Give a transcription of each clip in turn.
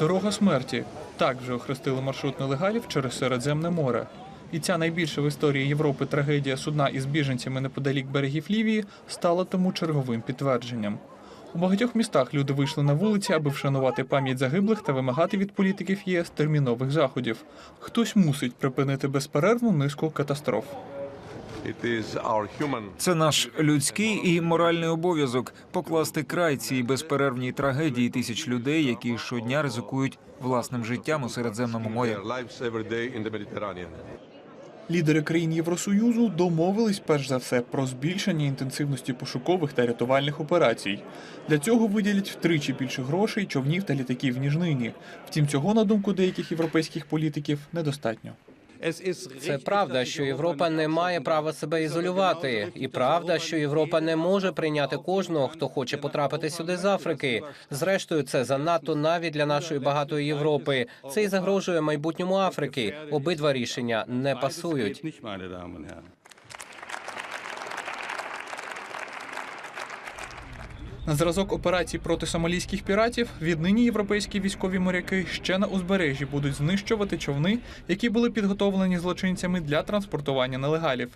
Дорога смерті. Так вже охрестили маршрут нелегалів через Середземне море. І ця найбільша в історії Європи трагедія судна із біженцями неподалік берегів Лівії стала тому черговим підтвердженням. У багатьох містах люди вийшли на вулиці, аби вшанувати пам'ять загиблих та вимагати від політиків ЄС термінових заходів. Хтось мусить припинити безперервну низку катастроф. Це наш людський і моральний обов'язок покласти край цій безперервній трагедії тисяч людей, які щодня ризикують власним життям у Середземному морі. Лідери країн Євросоюзу домовились перш за все про збільшення інтенсивності пошукових та рятувальних операцій. Для цього виділять втричі більше грошей, човнів та літаків ніж нині. Втім, цього на думку деяких європейських політиків недостатньо. Це правда, що Європа не має права себе ізолювати, і правда, що Європа не може прийняти кожного, хто хоче потрапити сюди з Африки. Зрештою, це занадто навіть для нашої багатої Європи. Це і загрожує майбутньому Африки. Обидва рішення не пасують. На зразок операцій проти сомалійських піратів віднині європейські військові моряки ще на узбережжі будуть знищувати човни, які були підготовлені злочинцями для транспортування нелегалів.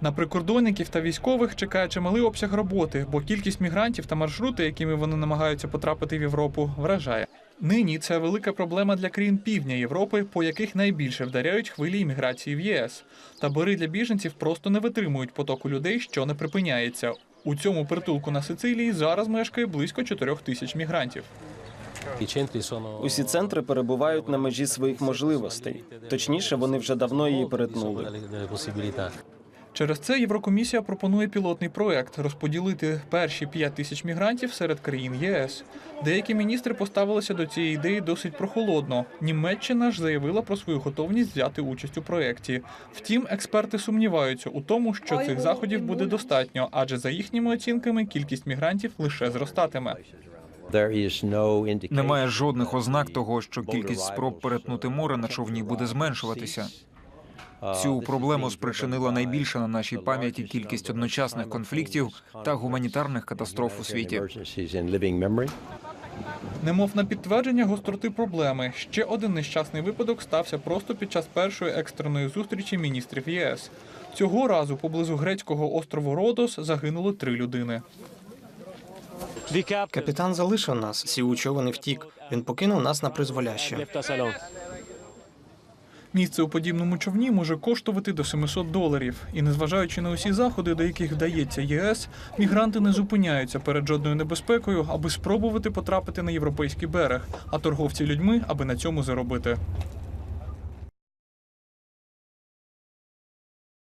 На прикордонників та військових чекає чималий обсяг роботи, бо кількість мігрантів та маршрути, якими вони намагаються потрапити в Європу, вражає. Нині це велика проблема для країн півдня Європи, по яких найбільше вдаряють хвилі імміграції в ЄС. Табори для біженців просто не витримують потоку людей, що не припиняється. У цьому притулку на Сицилії зараз мешкає близько 4 тисяч мігрантів. Усі центри перебувають на межі своїх можливостей. Точніше, вони вже давно її перетнули. Через це Єврокомісія пропонує пілотний проект розподілити перші 5 тисяч мігрантів серед країн ЄС. Деякі міністри поставилися до цієї ідеї досить прохолодно. Німеччина ж заявила про свою готовність взяти участь у проєкті. Втім, експерти сумніваються у тому, що цих заходів буде достатньо, адже за їхніми оцінками кількість мігрантів лише зростатиме. Немає жодних ознак того, що кількість спроб перетнути море на човні буде зменшуватися. Цю проблему спричинила найбільша на нашій пам'яті кількість одночасних конфліктів та гуманітарних катастроф у світі. Немов на підтвердження гостроти проблеми, ще один нещасний випадок стався просто під час першої екстреної зустрічі міністрів ЄС. Цього разу поблизу грецького острову Родос загинули три людини. Капітан залишив нас, човен і втік. Він покинув нас на призволяще. Місце у подібному човні може коштувати до 700 доларів. І незважаючи на усі заходи, до яких вдається ЄС, мігранти не зупиняються перед жодною небезпекою, аби спробувати потрапити на європейський берег, а торговці людьми, аби на цьому заробити.